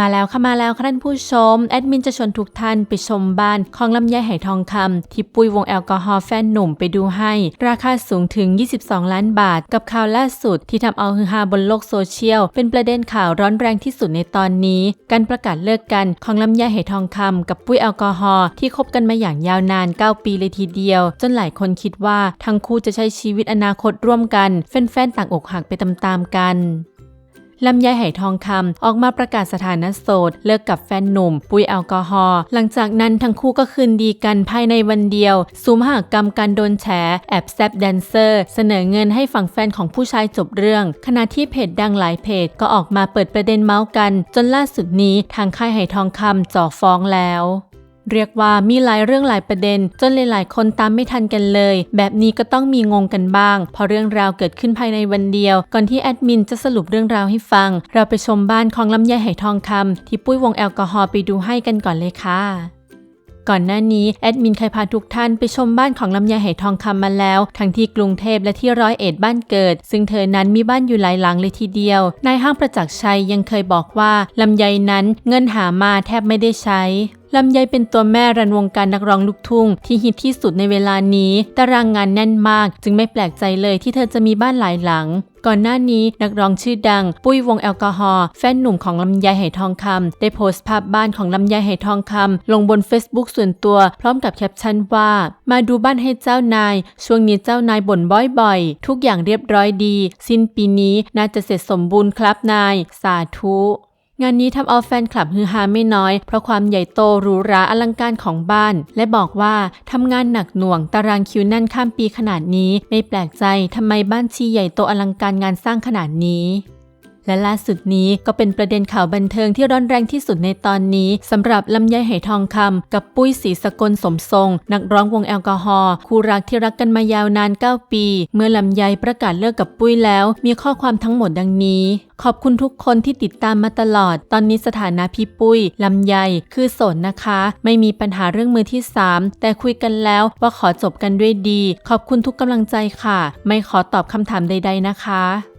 มาแล้วค่ะมาแล้วค่ะท่านผู้ชม แอดมินจะชวนทุกท่านไปชมบ้านของลำไยไหทองคำที่ปุ้ยวงแอลกอฮอล์แฟนหนุ่มไปดูให้ ราคาสูงถึง 22 ล้านบาท กับข่าวล่าสุดที่ทำเอาฮือฮาบนโลกโซเชียล เป็นประเด็นข่าวร้อนแรงที่สุดในตอนนี้ การประกาศเลิกกันของลำไยไหทองคำกับปุ้ยแอลกอฮอล์ที่คบกันมาอย่างยาวนาน 9 ปีเลยทีเดียว จนหลายคนคิดว่าทั้งคู่จะใช้ชีวิตอนาคตร่วมกันแฟนๆต่างอกหักไปตามๆกัน ลำไยไหทองคำออกมาประกาศสถานะโสด เลิกกับแฟนหนุ่ม ปุยแอลกอฮอล์หลังจากนั้นทั้งคู่ก็คืนดีกันภายในวันเดียวสุมหากรรมการโดนแฉ แอบแซบแดนเซอร์ เสนอเงินให้ฝั่งแฟนของผู้ชายจบเรื่อง ขณะที่เพจดังหลายเพจก็ออกมาเปิดประเด็นเมาส์กัน จนล่าสุดนี้ทางค่ายไหทองคำจ่อฟ้องแล้ว เรียกว่ามีหลายเรื่องหลายประเด็น จนหลายๆ คนตามไม่ทันกันเลย แบบนี้ก็ต้องมีงงกันบ้างเพราะเรื่องราวเกิดขึ้นภายในวันเดียว ก่อนที่แอดมินจะสรุปเรื่องราวให้ฟัง เราไปชมบ้านของลำไยไหทองคำที่ปุ้ยวงแอลกอฮอล์ไปดูให้กันก่อนเลยค่ะก่อนหน้านี้แอดมินเคยพาทุกท่านไปชมบ้านของลำไยไหทองคำมาแล้ว ทั้งที่กรุงเทพและที่ร้อยเอ็ดบ้านเกิด ซึ่งเธอนั้นมีบ้านอยู่หลายหลังเลยทีเดียวนายห้างประจักษ์ชัยยังเคยบอกว่าลำไยนั้นเงินหามาแทบไม่ได้ใช้ลำไยเป็นตัวแม่รันวงการนักร้องลูกทุ่งที่ฮิตที่สุดในเวลานี้ ตารางงานแน่นมาก จึงไม่แปลกใจเลยที่เธอจะมีบ้านหลายหลัง ก่อนหน้านี้นักร้องชื่อดัง ปุ้ยวงแอลกอฮอล์แฟนหนุ่มของลำไยไหทองคำได้โพสต์ภาพบ้านของลำไยไหทองคำลงบน Facebook ส่วนตัวพร้อมกับแคปชั่นว่า มาดูบ้านให้เจ้านาย ช่วงนี้เจ้านายบ่นบ่อยๆ ทุกอย่างเรียบร้อยดี สิ้นปีนี้น่าจะเสร็จสมบูรณ์ครับนาย สาธุ งานนี้ทำเอาแฟนคลับฮือฮาไม่น้อย เพราะความใหญ่โตหรูหราอลังการของบ้าน และบอกว่าทำงานหนักหน่วงตารางคิวแน่นข้ามปีขนาดนี้ ไม่แปลกใจทำไมบ้านชีใหญ่โตอลังการงานสร้างขนาดนี้ และล่าสุดนี้ก็เป็นประเด็นข่าวบันเทิงที่ร้อนแรงที่สุดในตอนนี้สำหรับลำไยไหทองคำกับปุ้ยศรีสกลสมทรง นักร้องวงแอลกอฮอล์คู่รักที่รักกันมายาวนาน 9 ปี เมื่อลำไยประกาศเลิกกับปุ้ยแล้ว มีข้อความทั้งหมดดังนี้ ขอบคุณทุกคนที่ติดตามมาตลอด ตอนนี้สถานะพี่ปุ้ยลำไยคือโสดนะคะ ไม่มีปัญหาเรื่องมือที่ 3 แต่คุยกันแล้วว่าขอจบกันด้วยดี ขอบคุณทุกกำลังใจค่ะ ไม่ขอตอบคำถามใด ๆนะคะ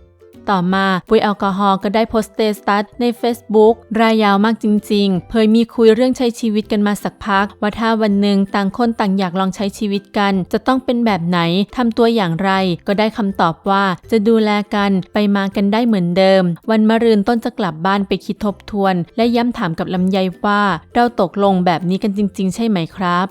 ต่อมาปุยแอลกอฮอล์ก็ได้โพสต์เตตัสใน Facebook รายยาวมากจริง ๆ เผยมีคุยเรื่องใช้ชีวิตกันมาสักพัก ว่าถ้าวันหนึ่งต่างคนต่างอยากลองใช้ชีวิตกัน จะต้องเป็นแบบไหนทำตัวอย่างไร ก็ได้คำตอบว่าจะดูแลกันไปมากันได้เหมือนเดิม วันมะรืนต้นจะกลับบ้านไปคิดทบทวน และย้ำถามกับลำไยว่า เราตกลงแบบนี้กันจริง ๆ ใช่ไหมครับ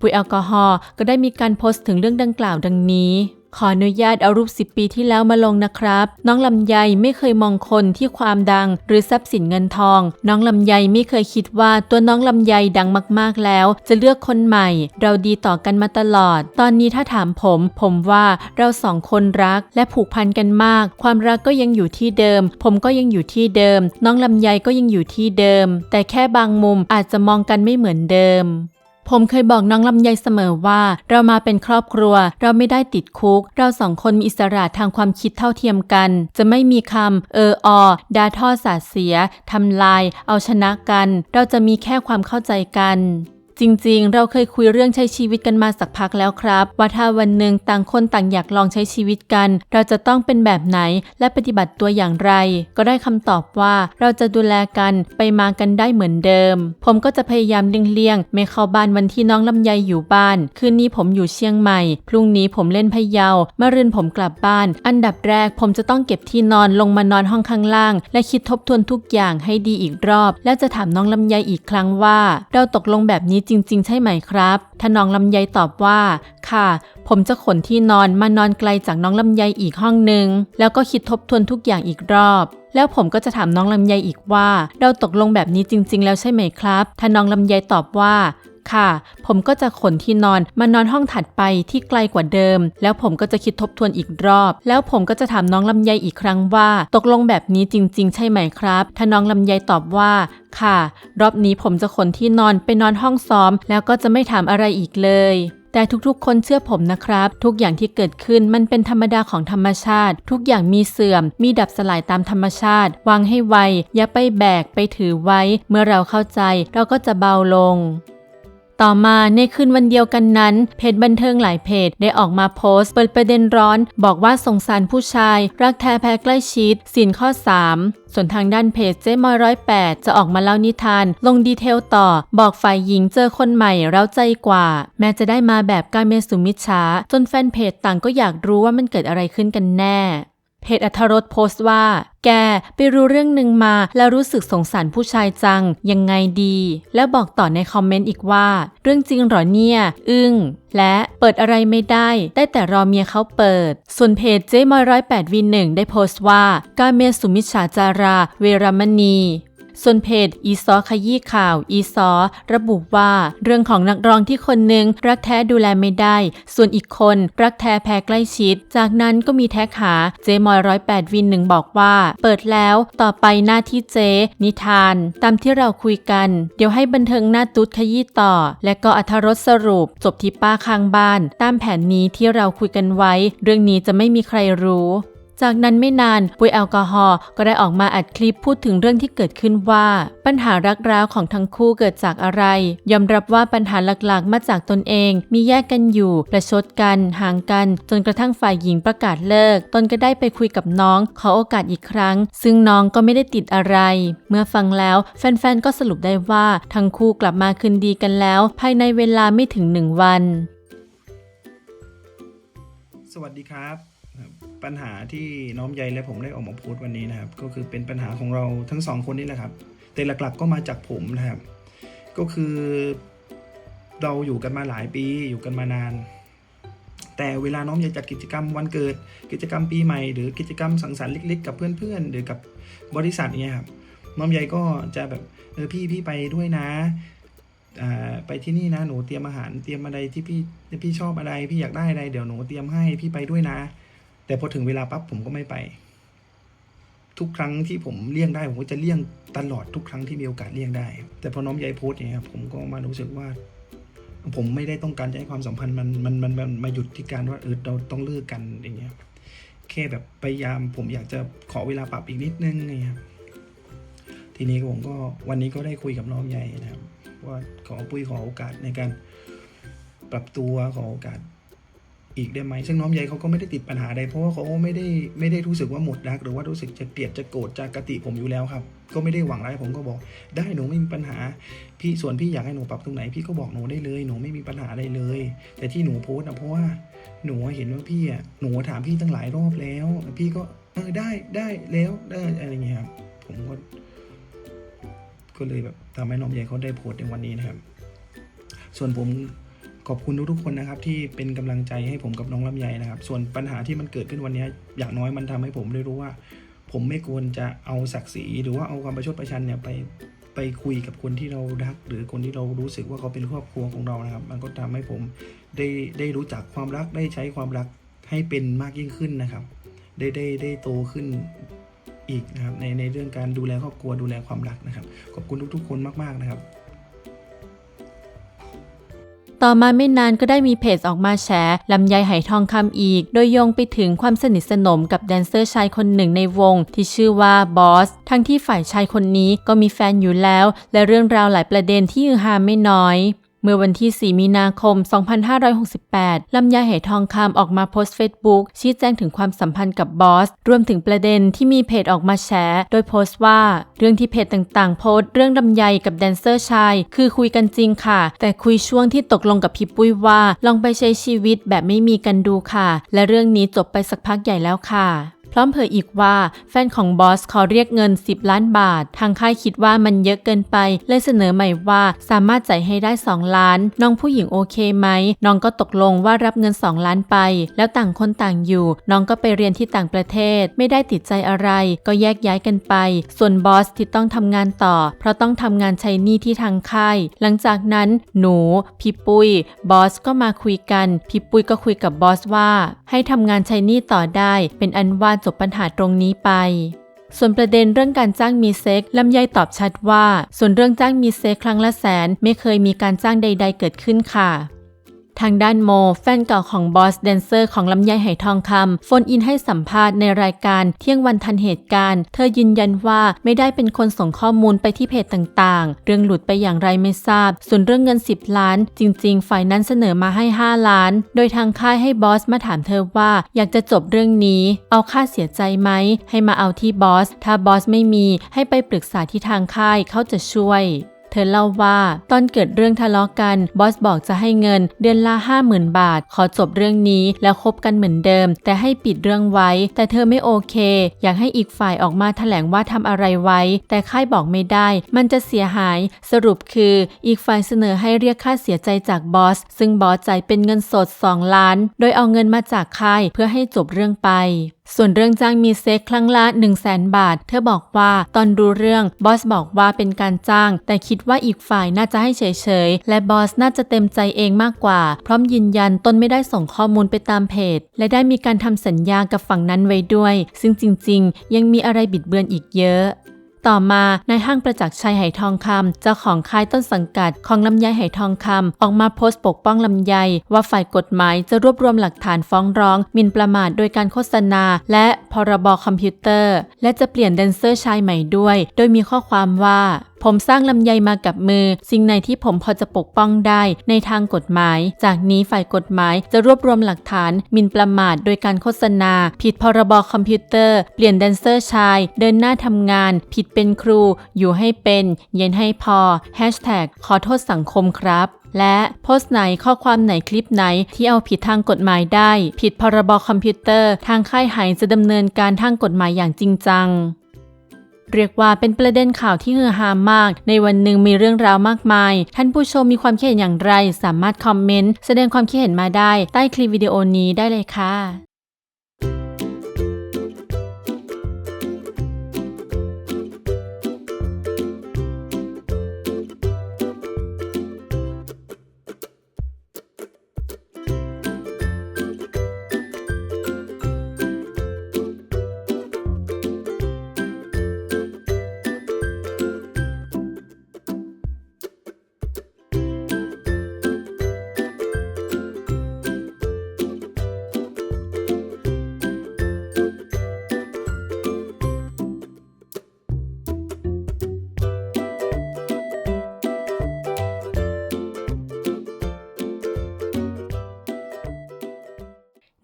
ปุ๋ยแอลกอฮอล์ก็ได้มีการโพสต์ถึงเรื่องดังกล่าวดังนี้ ขออนุญาตเอารูป 10 ปีที่แล้วมาลงนะครับ น้องลำไยไม่เคยมองคนที่ความดัง หรือทรัพย์สินเงินทอง น้องลำไยไม่เคยคิดว่าตัวน้องลำไยดังมากๆแล้ว จะเลือกคนใหม่ เราดีต่อกันมาตลอด ตอนนี้ถ้าถามผม ผมว่าเราสองคนรักและผูกพันกันมาก ความรักก็ยังอยู่ที่เดิม ผมก็ยังอยู่ที่เดิม น้องลำไยก็ยังอยู่ที่เดิม แต่แค่บางมุมอาจจะมองกันไม่เหมือนเดิม ผมเคยบอกน้องลำไยเสมอว่า เรามาเป็นครอบครัว เราไม่ได้ติดคุก เราสองคนมีอิสระทางความคิดเท่าเทียมกัน จะไม่มีคำเอออดาท่อสาเสียทำลาย เอาชนะกัน เราจะมีแค่ความเข้าใจกัน จริงๆ เราเคยคุยเรื่องใช้ชีวิตกันมาสักพักแล้วครับ ว่าถ้าวันหนึ่งต่างคนต่างอยากลองใช้ชีวิตกัน เราจะต้องเป็นแบบไหนและปฏิบัติตัวอย่างไร ก็ได้คำตอบว่าเราจะดูแลกันไปมากันได้เหมือนเดิม ผมก็จะพยายามเลี่ยงๆไม่เข้าบ้านวันที่น้องลำไยอยู่บ้าน คืนนี้ผมอยู่เชียงใหม่ พรุ่งนี้ผมเล่นพะเยามะรืนผมกลับบ้าน อันดับแรกผมจะต้องเก็บที่นอนลงมานอนห้องข้างล่าง และคิดทบทวนทุกอย่างให้ดีอีกรอบ แล้วจะถามน้องลำไยอีกครั้งว่า เราตกลงแบบนี้จริง ๆ ใช่ไหมครับถ้าน้องลำไยตอบว่า ค่ะ ผมจะขนที่นอนมานอนไกลจากน้องลำไยอีกห้องหนึ่งแล้วก็คิดทบทวนทุกอย่างอีกรอบ แล้วผมก็จะถามน้องลำไยอีกว่า เราตกลงแบบนี้จริง ๆ แล้วใช่ไหมครับถ้าน้องลำไยตอบว่า ค่ะ ผมก็จะขนที่นอนมานอนห้องถัดไปที่ไกลกว่าเดิม แล้วผมก็จะคิดทบทวนอีกรอบ แล้วผมก็จะถามน้องลำไยอีกครั้งว่า ตกลงแบบนี้จริง ๆ ใช่ไหมครับ ถ้าน้องลำไยตอบว่าค่ะ รอบนี้ผมจะขนที่นอนไปนอนห้องซ้อม แล้วก็จะไม่ถามอะไรอีกเลยแต่ทุกๆ คนเชื่อผมนะครับ ทุกอย่างที่เกิดขึ้นมันเป็นธรรมดาของธรรมชาติ ทุกอย่างมีเสื่อม มีดับสลายตามธรรมชาติ วางให้ไวอย่าไปแบกไปถือไว้ เมื่อเราเข้าใจเราก็จะเบาลง ต่อมาในคืนวันเดียวกันนั้น เพจบันเทิงหลายเพจได้ออกมาโพสต์เปิดประเด็นร้อน บอกว่าสงสารผู้ชาย รักแท้แพ้ใกล้ชิดสินข้อ 3ส่วนทางด้านเพจเจ๊มอยร้อยแปดจะออกมาเล่านิทาน ลงดีเทลต่อ บอกฝ่ายหญิงเจอคนใหม่เร้าใจกว่า แม้จะได้มาแบบการเมสุมิชชา จนแฟนเพจต่างก็อยากรู้ว่ามันเกิดอะไรขึ้นกันแน่ เพจอัธรสโพสต์ว่า แกไปรู้เรื่องหนึ่งมาแล้วรู้สึกสงสารผู้ชายจัง ยังไงดี แล้วบอกต่อในคอมเมนต์อีกว่า เรื่องจริงหรอเนี่ย อึ้ง และเปิดอะไรไม่ได้ ได้แต่รอเมียเขาเปิด ส่วนเพจเจมอยร้อยแปดวีหนึ่งได้โพสต์ว่า การเมสุมิชาจารา เวรมณี ส่วนเพจอีซอขยี้ข่าว อีซอ ระบุว่า เรื่องของนักร้องที่คนหนึ่งรักแท้ดูแลไม่ได้ ส่วนอีกคนรักแท้แพ้ใกล้ชิด จากนั้นก็มีแท็กหาเจมอยร้อยแปดวินหนึ่งบอกว่า เปิดแล้วต่อไปหน้าที่เจ นิทาน ตามที่เราคุยกัน เดี๋ยวให้บันเทิงหน้าตุ๊ดขยี้ต่อ และก็อัธรสสรุป จบที่ป้าข้างบ้าน ตามแผนนี้ที่เราคุยกันไว้ เรื่องนี้จะไม่มีใครรู้ จากนั้นไม่นานปุยแอลกอฮอล์ก็ได้ออกมาอัดคลิปพูดถึงเรื่องที่เกิดขึ้นว่า ปัญหารักร้าวของทั้งคู่เกิดจากอะไร ยอมรับว่าปัญหาหลักๆ มาจากตนเอง มีแยกกันอยู่ ประชดกัน ห่างกัน จนกระทั่งฝ่ายหญิงประกาศเลิก ตนก็ได้ไปคุยกับน้อง ขอโอกาสอีกครั้ง ซึ่งน้องก็ไม่ได้ติดอะไร เมื่อฟังแล้วแฟนๆก็สรุปได้ว่าทั้งคู่กลับมาคืนดีกันแล้ว ภายในเวลาไม่ถึงหนึ่งวัน สวัสดีครับครับ ปัญหาที่น้องใยและผมได้ออกมาพูดวันนี้นะครับ ก็คือเป็นปัญหาของเราทั้งสองคนนี่แหละครับ แต่หลักๆก็มาจากผมนะครับ ก็คือเราอยู่กันมาหลายปีอยู่กันมานาน แต่เวลาน้องใยจัดกิจกรรมวันเกิด กิจกรรมปีใหม่ หรือกิจกรรมสังสรรค์เล็กๆกับเพื่อนๆ หรือกับบริษัทเนี่ยครับน้องใยก็จะแบบเออพี่พี่ไปด้วยนะไปที่นี่นะหนูเตรียมอาหารเตรียมอะไรที่พี่พี่ชอบอะไร พี่อยากได้อะไรเดี๋ยวหนูเตรียมให้พี่ไปด้วยนะ แต่พอถึงเวลาปั๊บผมก็ไม่ไป ทุกครั้งที่ผมเลี่ยงได้ ผมก็จะเลี่ยงตลอดทุกครั้งที่มีโอกาสเลี่ยงได้ แต่พอน้องยายโพสต์เงี้ยผมก็มารู้สึกว่า ผมไม่ได้ต้องการจะให้ความสัมพันธ์มันมันมันมันมาหยุดที่การว่าเออเราต้องเลิกกันอย่างเงี้ยแค่แบบพยายามผมอยากจะขอเวลาปรับอีกนิดนึงอย่างครับทีนี้ผมก็วันนี้ก็ได้คุยกับน้องใหญ่นะครับ ว่าขอปุ้ยขอโอกาสในการปรับตัวขอโอกาส อีกได้ไหมซึ่งน้องใหญ่เขาก็ไม่ได้ติดปัญหาใดเพราะว่าเขาไม่ได้ไม่ได้รู้สึกว่าหมดรักหรือว่ารู้สึกจะเกลียดจะโกรธจะกติผมอยู่แล้วครับ ก็ไม่ได้หวังอะไรผมก็บอก ได้หนูไม่มีปัญหา พี่ส่วนพี่อยากให้หนูปรับตรงไหนพี่ก็บอกหนูได้เลยหนูไม่มีปัญหาอะไรเลย แต่ที่หนูโพสต์นะเพราะว่าหนูเห็นว่าพี่อะหนูถามพี่ตั้งหลายรอบแล้ว พี่ก็เออได้ได้แล้วได้อะไรเงี้ยครับผมก็ก็เลยแบบทำให้น้องใหญ่เขาได้โพสต์ในวันนี้นะครับ ส่วนผม ขอบคุณทุกๆคนนะครับที่เป็นกำลังใจให้ผมกับน้องลำไยนะครับ ส่วนปัญหาที่มันเกิดขึ้นวันนี้อย่างน้อยมันทำให้ผมได้รู้ว่า ผมไม่ควรจะเอาศักดิ์ศรีหรือว่าเอาความประชดประชันเนี่ยไปไปคุยกับคนที่เรารัก หรือคนที่เรารู้สึกว่าเขาเป็นครอบครัวของเรานะครับ มันก็ทำให้ผมได้ได้รู้จักความรักได้ใช้ความรักให้เป็นมากยิ่งขึ้นนะครับ ได้ได้ได้โตขึ้นอีกนะครับในในเรื่องการดูแลครอบครัวดูแลความรักนะครับ ขอบคุณทุกๆ คนมากๆนะครับ ต่อมาไม่นานก็ได้มีเพจออกมาแฉลำไยไหทองคำอีก โดยโยงไปถึงความสนิทสนมกับแดนเซอร์ชายคนหนึ่งในวง ที่ชื่อว่าบอส ทั้งที่ฝ่ายชายคนนี้ก็มีแฟนอยู่แล้ว และเรื่องราวหลายประเด็นที่ฮือฮาไม่น้อย เมื่อวันที่ 4 มีนาคม 2568 ลำไยไหทองคำออกมาโพสต์เฟซบุ๊กชี้แจงถึงความสัมพันธ์กับบอส รวมถึงประเด็นที่มีเพจออกมาแฉโดยโพสต์ว่า เรื่องที่เพจต่างๆ โพสต์เรื่องลำไยกับแดนเซอร์ชาย คือคุยกันจริงค่ะ แต่คุยช่วงที่ตกลงกับพี่ปุ้ยว่า ลองไปใช้ชีวิตแบบไม่มีกันดูค่ะ และเรื่องนี้จบไปสักพักใหญ่แล้วค่ะ ร้อมเผยอีกว่าแฟนของบอสขอเรียกเงิน 10 ล้านบาท ทางค่ายคิดว่ามันเยอะเกินไปเลยเสนอใหม่ว่าสามารถจ่ายให้ได้ 2 ล้าน น้องผู้หญิงโอเคไหม น้องก็ตกลงว่ารับเงิน 2 ล้านไป แล้วต่างคนต่างอยู่ น้องก็ไปเรียนที่ต่างประเทศ ไม่ได้ติดใจอะไร ก็แยกย้ายกันไป ส่วนบอสที่ต้องทำงานต่อ เพราะต้องทำงานใช้หนี้ที่ทางค่าย หลังจากนั้นหนู พี่ปุ้ย บอสก็มาคุยกัน พี่ปุ้ยก็คุยกับบอสว่า ให้ทำงานใช้หนี้ต่อได้ เป็นอันว่าจบปัญหาตรงนี้ไป ส่วนประเด็นเรื่องการจ้างมีเซ็กลำไยตอบชัดว่า ส่วนเรื่องจ้างมีเซ็กครั้งละแสนไม่เคยมีการจ้างใด ๆ เกิดขึ้นค่ะ ทางด้านโม แฟนเก่าของบอสแดนเซอร์ของลำไยไหทองคำโฟนอินให้สัมภาษณ์ในรายการเที่ยงวันทันเหตุการณ์ เธอยืนยันว่าไม่ได้เป็นคนส่งข้อมูลไปที่เพจต่างๆ เรื่องหลุดไปอย่างไรไม่ทราบ ส่วนเรื่องเงิน 10 ล้าน จริง ๆ ฝ่ายนั้นเสนอมาให้ 5 ล้าน โดยทางค่ายให้บอสมาถามเธอว่าอยากจะจบเรื่องนี้ เอาค่าเสียใจไหม ให้มาเอาที่บอส ถ้าบอสไม่มีให้ไปปรึกษาที่ทางค่ายเขาจะช่วย เธอเล่าว่าตอนเกิดเรื่องทะเลาะกัน บอสบอกจะให้เงินเดือนละ 50,000 บาท ขอจบเรื่องนี้แล้วคบกันเหมือนเดิม แต่ให้ปิดเรื่องไว้ แต่เธอไม่โอเค อยากให้อีกฝ่ายออกมาแถลงว่าทำอะไรไว้ แต่ค่ายบอกไม่ได้ มันจะเสียหาย สรุปคืออีกฝ่ายเสนอให้เรียกค่าเสียใจจากบอส ซึ่งบอสจ่ายเป็นเงินสด 2 ล้าน โดยเอาเงินมาจากค่ายเพื่อให้จบเรื่องไป ส่วนเรื่องจ้างมีเซ็กครั้งละ 1 0 0 0 0แสนบาท เธอบอกว่าตอนดูเรื่องบอสบอกว่าเป็นการจ้าง แต่คิดว่าอีกฝ่ายน่าจะให้เฉยๆ และบอสน่าจะเต็มใจเองมากกว่า พร้อมยืนยันตนไม่ได้ส่งข้อมูลไปตามเพจ และได้มีการทำสัญญากับฝั่งนั้นไว้ด้วย ซึ่งจริงๆ ยังมีอะไรบิดเบือนอีกเยอะ ต่อมาในห้างประจักษ์ชัยไหทองคำเจ้าของค่ายต้นสังกัดของลำไยไหทองคำออกมาโพสต์ปกป้องลำไย ว่าฝ่ายกฎหมายจะรวบรวมหลักฐานฟ้องร้องมินประมาทโดยการโฆษณา และพรบคอมพิวเตอร์ และจะเปลี่ยนแดนเซอร์ชายใหม่ด้วย โดยมีข้อความว่าผมสร้างลำไยมากับมือ สิ่งไหนที่ผมพอจะปกป้องได้ในทางกฎหมาย จากนี้ฝ่ายกฎหมายจะรวบรวมหลักฐานมินประมาทโดยการโฆษณา ผิดพรบคอมพิวเตอร์ เปลี่ยนแดนเซอร์ชาย เดินหน้าทำงาน ผิดเป็นครู อยู่ให้เป็น เย็นให้พอแฮชแท็กขอโทษสังคมครับและโพสต์ไหนข้อความไหนคลิปไหนที่เอาผิดทางกฎหมายได้ ผิดพรบคอมพิวเตอร์ ทางค่ายไหจะดำเนินการทางกฎหมายอย่างจริงจัง เรียกว่าเป็นประเด็นข่าวที่ฮือฮามาก ในวันหนึ่งมีเรื่องราวมากมาย ท่านผู้ชมมีความคิดเห็นอย่างไร สามารถคอมเมนต์ แสดงความคิดเห็นมาได้ ใต้คลิปวิดีโอนี้ได้เลยค่ะ